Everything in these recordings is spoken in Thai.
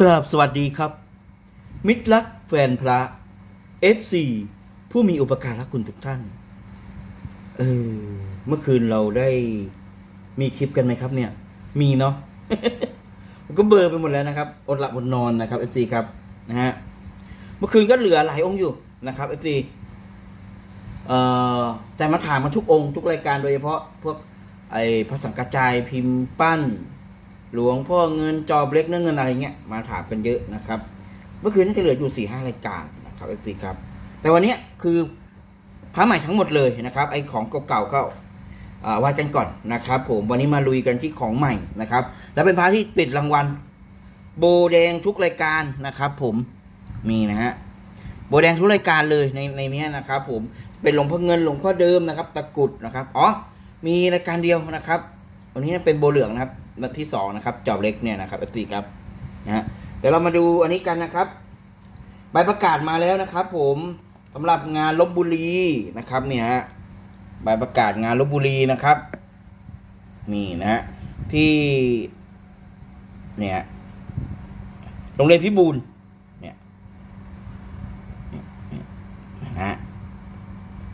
กราบสวัสดีครับ มิตรรักแฟนพระ FC ผู้มีอุปการะคุณทุกท่าน เออ เมื่อคืนเราได้มีคลิปกันไหมครับ เนี่ย มีเนาะ ก็เบอร์ไปหมดแล้วนะครับ อดหลับอดนอนนะครับ FC ครับนะฮะ เมื่อคืนก็เหลือหลายองค์อยู่นะครับ FC เอ่อแต่มาถามมาทุกองค์ ทุกรายการโดยเฉพาะ พวกไอ้พระสังกระจายพิมพ์ปั้น หลวงพ่อเงินจอบเล็กเนื้อเงินอะไรเงี้ยมาถามกันเยอะนะครับ เมื่อคืนน่าจะเหลืออยู่สี่ห้ารายการนะครับ FC ครับ แต่วันนี้คือพระใหม่ทั้งหมดเลยนะครับ ไอของเก่าๆก็อ่ากันก่อนนะครับ ผมวันนี้มาลุยกันที่ของใหม่นะครับ แล้วเป็นพระที่ติดรางวัล โบแดงทุกรายการนะครับ ผมมีนะฮะโบแดงทุกรายการเลยในในเนี้ยนะครับ ผมเป็นหลวงพ่อเงินหลวงพ่อเดิมนะครับ ตะกรุดนะครับอ๋อมีรายการเดียวนะครับ วันนี้เป็นโบเหลืองนะครับนัดที่สองนะครับจอบเล็กเนี่ยนะครับ FC ครับนะฮะเดี๋ยวเรามาดูอันนี้กันนะครับ ใบประกาศมาแล้วนะครับ ผมสำหรับงานลบบุรีนะครับเนี่ยฮะใบประกาศงานลบบุรีนะครับ นี่นะฮะที่เนี่ยโรงเรียนพิบูลเนี่ยนะฮะ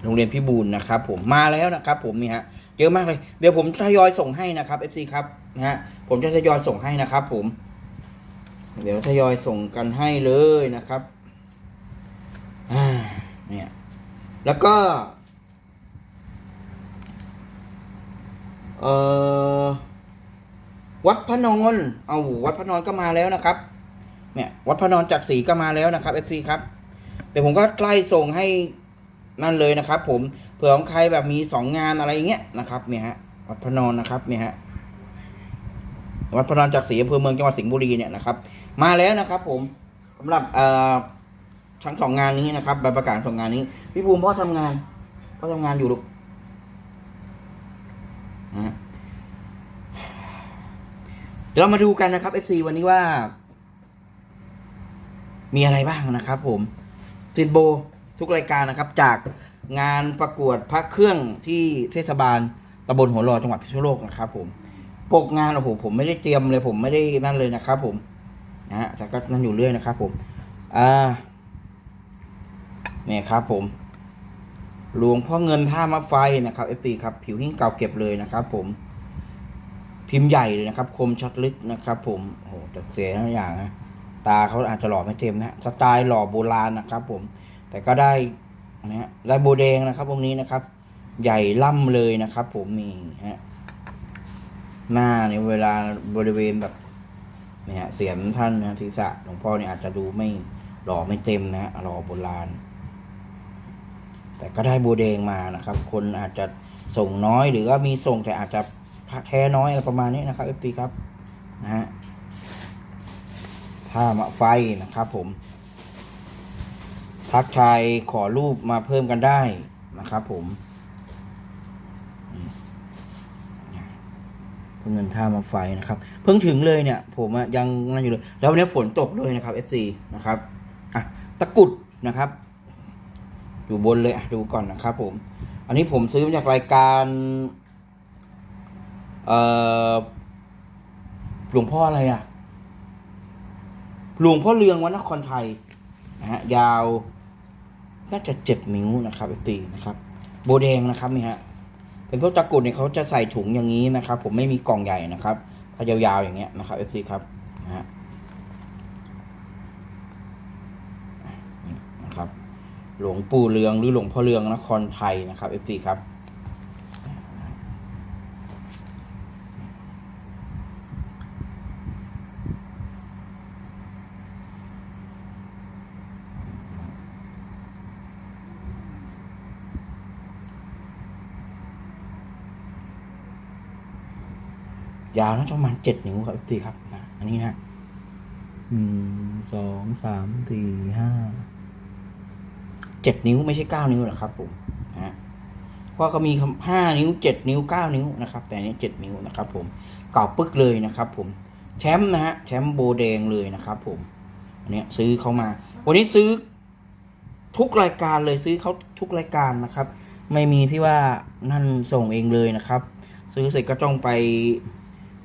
โรงเรียนพิบูลนะครับ ผมมาแล้วนะครับ ผมนี่ฮะ เยอะมากเลย เดี๋ยวผมทยอยส่งให้นะครับ FC ครับนะฮะผมจะทยอยส่งให้นะครับ ผม เดี๋ยวทยอยส่งกันให้เลยนะครับเนี่ยแล้วก็เอ่อวัดพระนอนเอาวัดพระนอนก็มาแล้วนะครับ เนี่ย วัดพระนอนจากศรีก็มาแล้วนะครับ FC ครับเดี๋ยวผมก็ใกล้ส่งให้นั่นเลยนะครับ ผม ผื่อของใครแบบมีสองงานอะไรอย่างเงี้ยนะครับเนี่ยฮะวัดพระนอนนะครับเนี่ยฮะวัดพระนอนจากศรีอำเภอเมืองจังหวัดสิงห์บุรีเนี่ยนะครับ มาแล้วนะครับผมสำหรับเอ่อทั้งสองงานนี้นะครับใบประกาศสองงานนี้ พี่ภูมิพ่อทำงานพ่อทำงานอยู่ลูกนะฮะเดี๋ยวเรามาดูกันนะครับ FC วันนี้ว่า มีอะไรบ้างนะครับ ผมติดโบทุกรายการนะครับ จาก งานประกวดพระเครื่องที่เทศบาลตำบลหัวรอจังหวัดพิษณุโลกนะครับ ผมปกงานโอ้โหผมไม่ได้เตรียมเลยผมไม่ได้นั่นเลยนะครับ ผมนะฮะแต่ก็นั่นอยู่เรื่อยนะครับ ผมอ่าเนี่ยครับ ผม หลวงพ่อเงินท่ามะไฟนะครับเอฟตีครับ ผิวหิ้งเก่าเก็บเลยนะครับ ผม พิมพ์ใหญ่เลยนะครับ คมชัดลึกนะครับ ผมโอ้โหแต่เสียทุกอย่างนะตาเขาอาจจะหล่อไม่เต็มนะฮะสไตล์หล่อโบราณนะครับ ผม แต่ก็ได้ นะฮะได้โบแดงนะครับตรงนี้นะครับ ใหญ่ล่ำเลยนะครับ ผมมีฮะหน้าเนี่ยเวลาบริเวณแบบเนี่ยเสียนท่านนะศีรษะหลวงพ่อเนี่ยอาจจะดูไม่หล่อไม่เต็มนะฮะหล่อโบราณ แต่ก็ได้โบแดงมานะครับ คนอาจจะส่งน้อยหรือว่ามีส่งแต่อาจจะแท้น้อยอะไรประมาณนี้นะครับเอฟซีครับนะฮะท่ามะไฟนะครับ ผม ทักทายขอรูปมาเพิ่มกันได้นะครับผมเพิ่งเงินท่ามาไฟนะครับ เพิ่งถึงเลยเนี่ย ผมยังนั่นอยู่เลย แล้ววันนี้ฝนตกด้วยนะครับ FC นะครับอะตะกุดนะครับ อยู่บนเลยอะดูก่อนนะครับ ผม อันนี้ผมซื้อมาจากรายการเอ่อหลวงพ่ออะไรอะหลวงพ่อเรืองวัดนครไทยนะฮะยาว น่าจะเจ็ดนิ้วนะครับ FC นะครับ โบแดงนะครับนี่ฮะเป็นพวกตะกรุดเนี่ยเขาจะใส่ถุงอย่างนี้นะครับ ผมไม่มีกล่องใหญ่นะครับพายาวๆอย่างเงี้ยนะครับเอฟซีครับนะฮะนะครับ หลวงปู่เรืองหรือหลวงพ่อเรืองนครไทยนะครับเอฟซีครับ ยาวนะประมาณเจ็ดนิ้วครับ FC ครับนะอันนี้นะหนึ่งสองสามสี่ห้าเจ็ดนิ้วไม่ใช่เก้านิ้วหรอครับผมนะเพราะเขามีห้านิ้วเจ็ดนิ้วเก้านิ้วนะครับ แต่อันนี้เจ็ดนิ้วนะครับ ผมเก่าปึ๊กเลยนะครับ ผมแชมป์นะฮะแชมป์โบแดงเลยนะครับ ผมอันนี้ซื้อเขามา วันนี้ซื้อทุกรายการเลยซื้อเขาทุกรายการนะครับ ไม่มีที่ว่านั่นส่งเองเลยนะครับ ซื้อเสร็จก็ต้องไป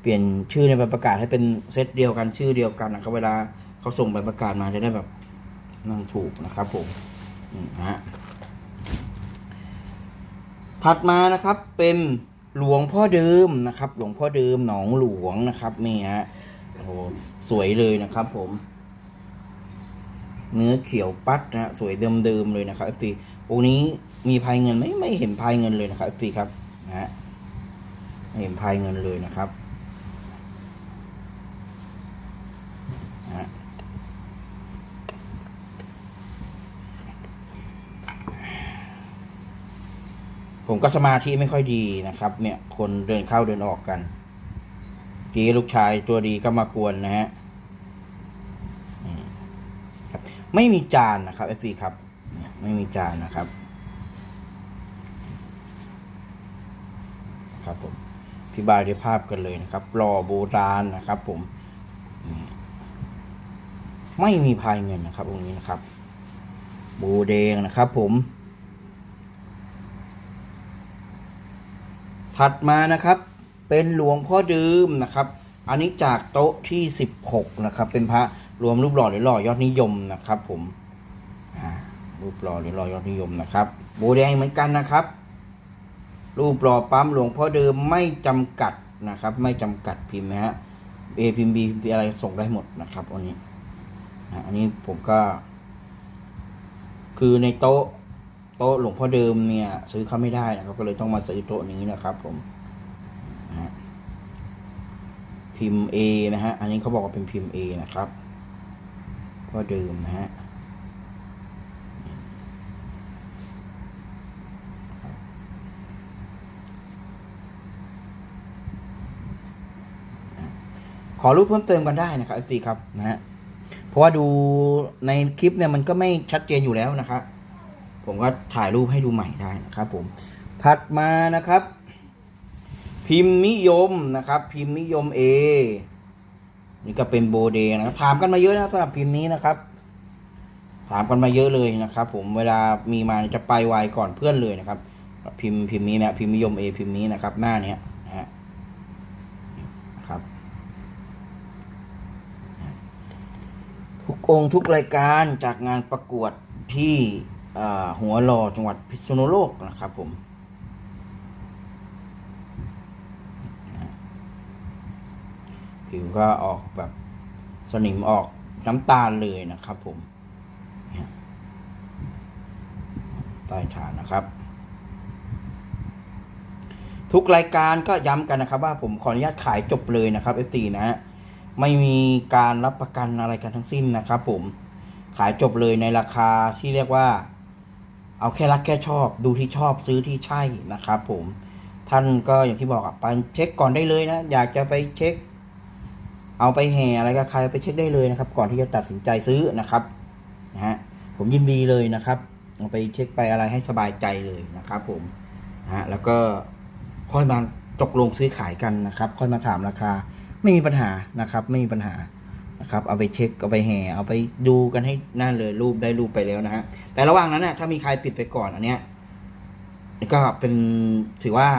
ปลี่ยนชื่อในใบประกาศให้เป็นเซตเดียวกันชื่อเดียวกันนะครับเวลาเขาส่งใบประกาศมาจะได้แบบนั่งถูกนะครับผมอืมนะฮะถัดมานะครับเป็นหลวงพ่อเดิมนะครับ หลวงพ่อเดิมหนองหลวงนะครับนี่ฮะโอ้โหสวยเลยนะครับผม เนื้อเขียวปัดนะสวยเดิมๆเลยนะครับฟีองนี้มีพายเงินไหมไม่เห็นพายเงินเลยนะครับฟีครับนะฮะไม่เห็นพายเงินเลยนะครับนะฮะ ผมก็สมาธิไม่ค่อยดีนะครับ เนี่ยคนเดินเข้าเดินออกกัน กี้ลูกชายตัวดีก็มากวนนะฮะไม่มีจานนะครับ FC ครับ ไม่มีจานนะครับ ครับผมพิบายด้วยภาพกันเลยนะครับรอโบราณนะครับ ผม ไม่มีพายเงินนะครับองค์นี้นะครับ โบแดงนะครับ ผม ถัดมานะครับเป็นหลวงพ่อดืมนะครับ อันนี้จากโต๊ะที่สิบหกนะครับ เป็นพระรวมรูปหล่อหรือหล่อยอดนิยมนะครับ ผมรูปหล่อหรือหล่อยอดนิยมนะครับโบแดงเหมือนกันนะครับ รูปหล่อปั๊มหลวงพ่อเดิมไม่จำกัดนะครับ ไม่จำกัดพิมพ์นะฮะเอพิมพ์บีพิมพ์อะไรส่งได้หมดนะครับอันนี้อันนี้ผมก็ คือในโต๊ะ โต๊ะหลวงพ่อเดิมเนี่ยซื้อเขาไม่ได้นะครับ ก็เลยต้องมาซื้อโต๊ะนี้นะครับผมพิมพ์ A นะฮะ อันนี้เขาบอกว่าเป็นพิมพ์ A นะครับพ่อเดิมนะฮะขอรูปเพิ่มเติมกันได้นะครับ FC ครับนะฮะ เพราะว่าดูในคลิปเนี่ยมันก็ไม่ชัดเจนอยู่แล้วนะครับ ผมก็ถ่ายรูปให้ดูใหม่ได้นะครับผมถัดมานะครับ พิมพ์นิยมนะครับ พิมพ์นิยม A นี่ก็เป็นโบเดนะครับถามกันมาเยอะนะครับสำหรับพิมพ์นี้นะครับ ถามกันมาเยอะเลยนะครับ ผมเวลามีมาจะไปไวก่อนเพื่อนเลยนะครับ พิมพ์พิมพ์นี้นะพิมพ์นิยม A พิมพ์นี้นะครับ หน้าเนี้ยนะครับ ทุกองทุกรายการจากงานประกวดที่ หัวหล่อจังหวัดพิษณุโลกนะครับผมผิวก็ออกแบบสนิมออกน้ำตาลเลยนะครับผมใต้ฐานนะครับ ทุกรายการก็ย้ำกันนะครับ ว่าผมขออนุญาตขายจบเลยนะครับเอฟตีนะฮะไม่มีการรับประกันอะไรกันทั้งสิ้นนะครับ ผมขายจบเลยในราคาที่เรียกว่า เอาแค่รักแค่ชอบดูที่ชอบซื้อที่ใช่นะครับผมท่านก็อย่างที่บอกอะไปเช็คก่อนได้เลยนะ อยากจะไปเช็ค เอาไปแห่อะไรก็ใครไปเช็คได้เลยนะครับ ก่อนที่จะตัดสินใจซื้อนะครับนะฮะผมยินดีเลยนะครับเอาไปเช็คไปอะไรให้สบายใจเลยนะครับ ผมนะฮะแล้วก็ค่อยมาตกลงซื้อขายกันนะครับ ค่อยมาถามราคา ไม่มีปัญหานะครับ ไม่มีปัญหา นะครับ เอาไปเช็คเอาไปแห่ เอาไปดูกันให้นั่นเลยรูปได้รูปไปแล้วนะฮะแต่ระหว่างนั้นนะถ้ามีใครปิดไปก่อนอันเนี้ยก็เป็นถือว่า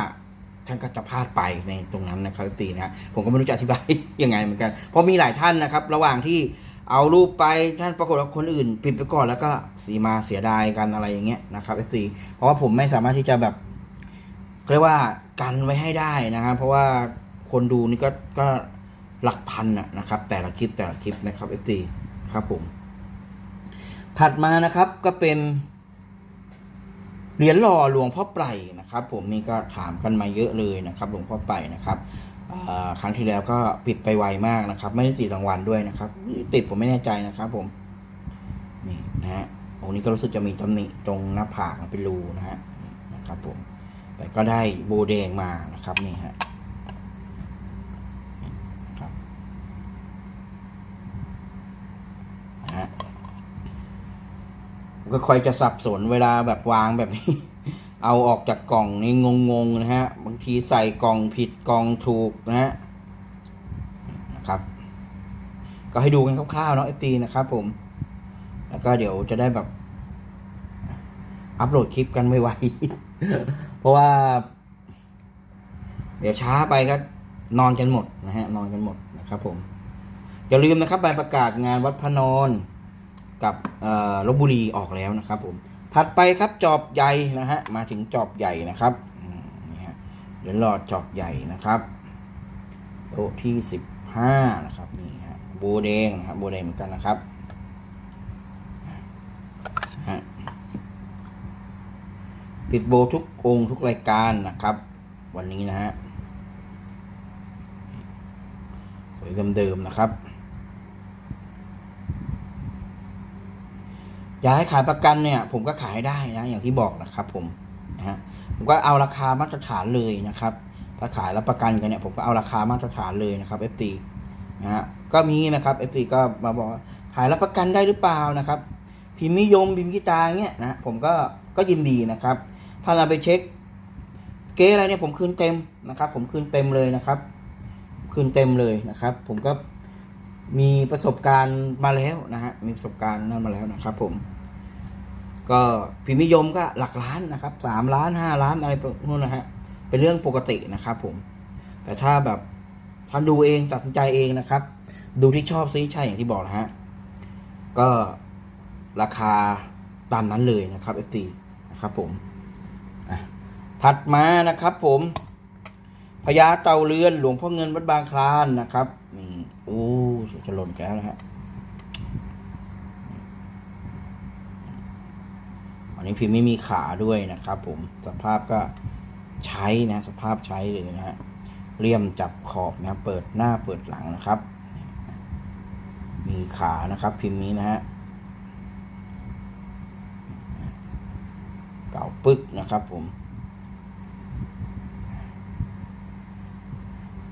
ท่านก็จะพลาดไปในตรงนั้นนะครับตีนะผมก็ไม่รู้จะอธิบายยังไงเหมือนกันเพราะมีหลายท่านนะครับ ระหว่างที่เอารูปไปท่านปรากฏว่าคนอื่น ปิดไปก่อนแล้วก็สีมาเสียดายกันอะไรอย่างเงี้ยนะครับเอฟซีเพราะว่าผมไม่สามารถที่จะแบบเรียกว่ากันไว้ให้ได้นะครับเพราะว่าคนดูนี่ก็ก็ หลักพันนะครับ แต่ละคลิปแต่ละคลิปนะครับเอฟซีครับผม ถัดมานะครับก็เป็นเหรียญหล่อหลวงพ่อไพรนะครับ ผมนี่ก็ถามกันมาเยอะเลยนะครับหลวงพ่อไพรนะครับครั้งที่แล้วก็ปิดไปไวมากนะครับ ไม่ได้ติดรางวัลด้วยนะครับ ติดผมไม่แน่ใจนะครับผมนี่นะฮะองนี้ก็รู้สึกจะมีตำหนิตรงหน้าผากเป็นรูนะฮะนะครับผมแต่ก็ได้โบแดงมานะครับนี่ฮะนี่นะครับนะฮะ ก็คอยจะสับสนเวลาแบบวางแบบนี้ เอาออกจากกล่องนี่งงๆนะฮะ บางทีใส่กล่องผิดกล่องถูกนะฮะนะครับ ก็ให้ดูกันคร่าวๆเนาะเอฟตีนะครับ ผม แล้วก็เดี๋ยวจะได้แบบ อัปโหลดคลิปกันไม่ไวเพราะว่า เดี๋ยวช้าไปก็นอนกันหมดนะฮะ นอนกันหมดนะครับ ผมอย่าลืมนะครับใบประกาศงานวัดพระนอน กับลบบุรีออกแล้วนะครับผมถัดไปครับจอบใหญ่นะฮะมาถึงจอบใหญ่นะครับนี่ฮะเดี๋ยวรอจอบใหญ่นะครับโต๊ะที่สิบห้านะครับนี่ฮะโบแดงนะครับโบแดงเหมือนกันนะครับติดโบทุกองทุกรายการนะครับ วันนี้นะฮะสวยเดิมๆนะครับ อยากให้ขายประกันเนี่ยผมก็ขายได้นะอย่างที่บอกนะครับผมนะฮะผมก็เอาราคามาตรฐานเลยนะครับถ้าขายรับประกันกันเนี่ยผมก็เอาราคามาตรฐานเลยนะครับ FT นะฮะก็มีนะครับ FT ก็มาบอกขายรับประกันได้หรือเปล่านะครับ พิมพ์นิยมพิมพ์กีตาเงี้ยนะฮะผมก็ก็ยินดีนะครับ ถ้าเราไปเช็ค เก๊อะไรเนี่ยผมคืนเต็มนะครับ ผมคืนเต็มเลยนะครับ คืนเต็มเลยนะครับ ผมก็มีประสบการณ์มาแล้วนะฮะมีประสบการณ์นั่นมาแล้วนะครับ ผม ก็พิมพ์นิยมก็หลักล้านนะครับสามล้านห้าล้านอะไรพวกนู้นนะฮะเป็นเรื่องปกตินะครับผม แต่ถ้าแบบทำดูเองตัดสินใจเองนะครับ ดูที่ชอบซิใช่อย่างที่บอกนะฮะก็ราคาตามนั้นเลยนะครับเอฟตีนะครับผมถัดมานะครับผมพญาเต่าเรือนหลวงพ่อเงินวัดบางคลานนะครับนี่โอ้จะหล่นอีกแล้วนะฮะ นนี้พิมพ์ไม่มีขาด้วยนะครับผมสภาพก็ใช้นะสภาพใช้เลยนะฮะเลี่ยมจับขอบนะเปิดหน้าเปิดหลังนะครับ มีขานะครับ พิมพ์นี้นะฮะเก่าปึกนะครับผม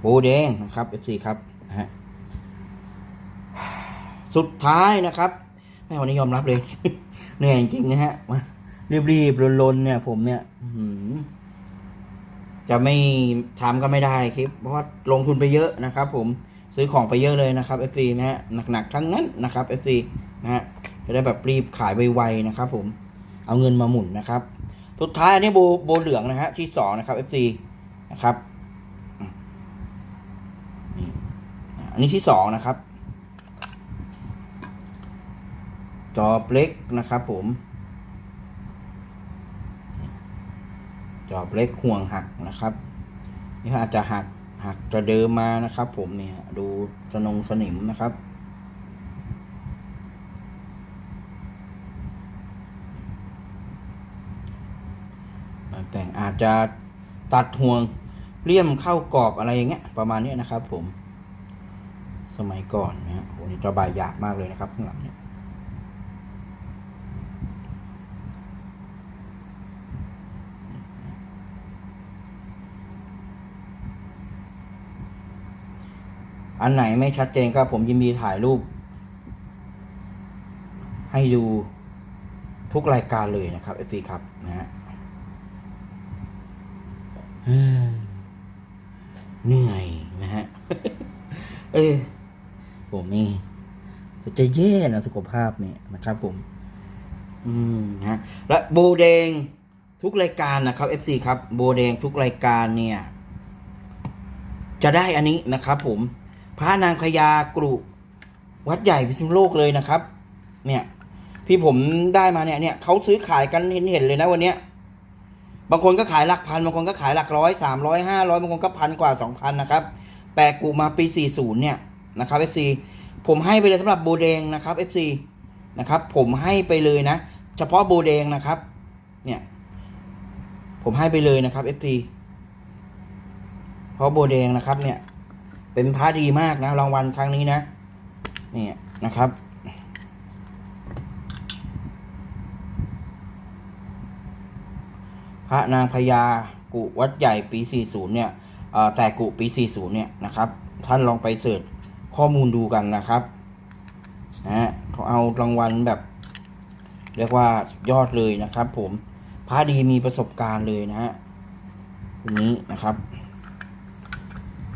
โบแดงนะครับ FC ครับนะฮะสุดท้ายนะครับแม่วันนี้ยอมรับเลย เหนื่อยจริงนะฮะมา รีบๆลนๆเนี่ย ผมเนี่ยจะไม่ทำก็ไม่ได้คลิปเพราะว่าลงทุนไปเยอะนะครับ ผมซื้อของไปเยอะเลยนะครับ FC นะฮะหนักๆทั้งนั้นนะครับ FC นะฮะจะได้แบบรีบขายไวๆนะครับ ผมเอาเงินมาหมุนนะครับสุดท้ายอันนี้โบโบเหลืองนะฮะที่สองนะครับ FC นะครับอันนี้ที่สองนะครับ จอเล็กนะครับ ผม จอบเล็กห่วงหักนะครับ นี่อาจจะหักหักจะเดิมมานะครับ ผมเนี่ยดูสนงสนิมนะครับ แต่งอาจจะตัดห่วงเลี่ยมเข้ากรอบอะไรอย่างเงี้ยประมาณนี้นะครับ ผมสมัยก่อนนะฮะโหนี่ระบายยาบมากเลยนะครับข้างหลัง อันไหนไม่ชัดเจนก็ผมยินดีถ่ายรูป ให้ดูทุกรายการเลยนะครับเอฟซีครับนะฮะเหนื่อยนะฮะ เออผมนี่จะแย่นะสุขภาพเนี่ยนะครับผม อืมนะฮะ และโบแดงทุกรายการนะครับ FC ครับ โบแดงทุกรายการเนี่ย จะได้อันนี้นะครับผม พระนางพญากรุวัดใหญ่พิษณุโลกเลยนะครับ เนี่ย ที่ผมได้มาเนี่ยเนี่ยเขาซื้อขายกันเห็นเห็นเลยนะวันเนี้ย บางคนก็ขายหลักพันบางคนก็ขายหลักร้อยสามร้อยห้าร้อยบางคนก็พันกว่าสองพันนะครับแต่กูมาปีสี่ศูนย์เนี่ยนะครับ FC ผมให้ไปเลยสำหรับโบแดงนะครับ FC นะครับ ผมให้ไปเลยนะ เฉพาะโบแดงนะครับ เนี่ย ผมให้ไปเลยนะครับ FT เพราะโบแดงนะครับเนี่ย เป็นพระดีมากนะ รางวัลครั้งนี้นะ นี่นะครับ พระนางพญากุวัดใหญ่ปี 40 เนี่ยแต่กุปี 40 เนี่ยนะครับ ท่านลองไปเสิร์ชข้อมูลดูกันนะครับนะฮะเขาเอารางวัลแบบ เรียกว่ายอดเลยนะครับ ผมพระดีมีประสบการณ์เลยนะฮะนี้นะครับ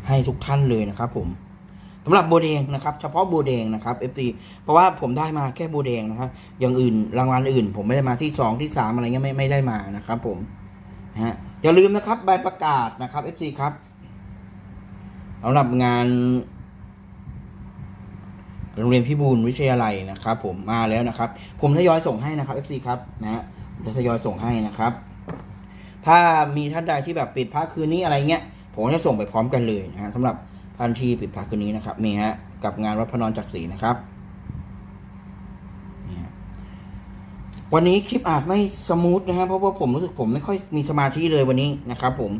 ให้ทุกท่านเลยนะครับผมสำหรับโบวแดงนะครับ เฉพาะโบวแดงนะครับ FT เพราะว่าผมได้มาแค่โบวแดงนะครับ อย่างอื่นรางวัลอื่น ผมไม่ได้มาที่สองที่สามอะไรเงี้ยไม่ไม่ได้มานะครับ ผมฮะอย่าลืมนะครับใบประกาศนะครับ FC ครับสำหรับงานโรงเรียนพิบูลวิทยาลัยนะครับ ผมมาแล้วนะครับ ผมทยอยส่งให้นะครับ FC ครับนะฮะจะทยอยส่งให้นะครับ ถ้ามีท่านใดที่แบบปิดพระคืนนี้อะไรเงี้ย ผมจะส่งไปพร้อมกันเลยนะฮะสำหรับท่านทีปิดพระคืนนี้นะครับมีฮะกับงานวัดพนอนจักรีนะครับนี่ฮะวันนี้คลิปอาจไม่สมูทนะฮะเพราะว่าผมรู้สึกผมไม่ค่อยมีสมาธิเลยวันนี้นะครับ ผม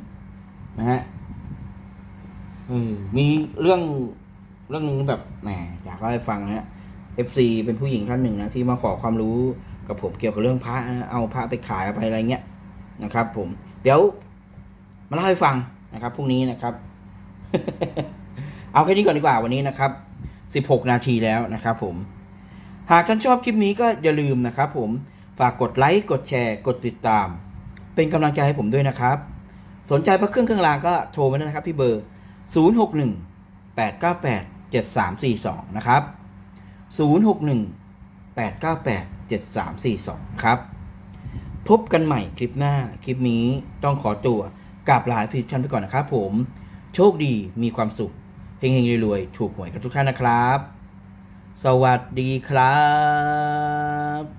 นะฮะมีเรื่องเรื่องนึงแบบแหมอยากเล่าให้ฟังนะฮะ FC เป็นผู้หญิงท่านหนึ่งนะที่มาขอความรู้กับผมเกี่ยวกับเรื่องพระนะเอาพระไปขายไปอะไรเงี้ยนะครับ ผม เดี๋ยวมาเล่าให้ฟัง นะครับพรุ่งนี้นะครับ เอาแค่นี้ก่อนดีกว่าวันนี้นะครับ 16 นาทีแล้วนะครับผม หากท่านชอบคลิปนี้ก็อย่าลืมนะครับผมฝากกดไลค์กดแชร์กดติดตาม เป็นกำลังใจให้ผมด้วยนะครับ สนใจพระเครื่องเครื่องรางก็โทรมาได้นะครับที่เบอร์ 061 898 7342 นะครับ 061 898 7342 ครับ พบกันใหม่คลิปหน้า คลิปนี้ต้องขอตัว กราบลาฟิวชั่นไปก่อนนะครับผม โชคดีมีความสุขเฮงๆรวยๆ ถูกหวยกันทุกท่านนะครับ สวัสดีครับ